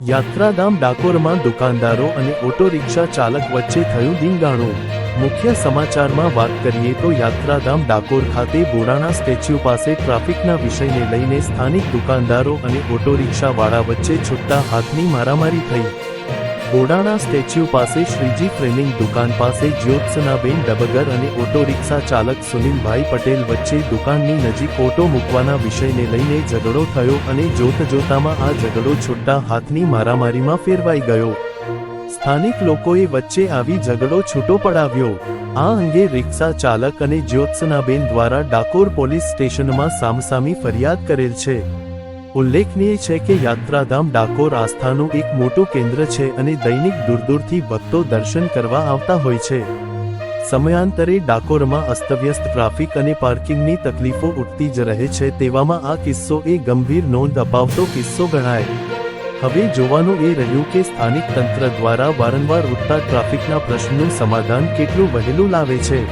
યાત્રાધામ ડાકોરમાં દુકાનદારો અને ઓટો રિક્ષા ચાલક વચ્ચે થયું ધીંગાણું મુખ્ય સમાચારમાં વાત કરીએ તો યાત્રાધામ ડાકોર ખાતે બોડાણા સ્ટેચ્યુ પાસે ટ્રાફિકના વિષયને લઈને સ્થાનિક દુકાનદારો અને ઓટો રિક્ષાવાળા વચ્ચે છૂટતા હાથની મારામારી થઈ. બોડાણા સ્ટેચ્યુ પાસે શ્રીજી ટ્રેનિંગ દુકાન પાસે જ્યોત્સનાબેન ડબગર અને ઓટો રિક્ષા ચાલક સુનિલભાઈ પટેલ વચ્ચે દુકાનની નજીક ઓટો મૂકવાના વિષયને લઈને ઝઘડો થયો અને જોતજોતામાં આ ઝઘડો છૂટતા હાથની મારામારીમાં ફેરવાઈ ગયો. સ્થાનિક લોકોએ વચ્ચે આવી ઝઘડો છૂટો પડાવ્યો. આ અંગે રિક્ષા ચાલક અને જ્યોત્સનાબેન દ્વારા ડાકોર પોલીસ સ્ટેશનમાં સામસામી ફરિયાદ કરેલ છે. ઉલ્લેખનીય છે કે યાત્રાધામ ડાકોર આસ્થાનું એક મોટું કેન્દ્ર છે અને દૈનિક દૂર દૂરથી ભક્તો દર્શન કરવા આવતા હોય છે. સમયાંતરે ડાકોરમાં અસ્તવ્યસ્ત ટ્રાફિક અને પાર્કિંગની તકલીફો ઉઠતી જ રહે છે તેવામાં આ કિસ્સો એ ગંભીર નોંધ અપાવતો કિસ્સો ગણાય. હવે જોવાનું એ રહ્યું કે સ્થાનિક તંત્ર દ્વારા વારંવાર ઉઠતા ટ્રાફિકના પ્રશ્નનું સમાધાન કેટલું વહેલું લાવે છે.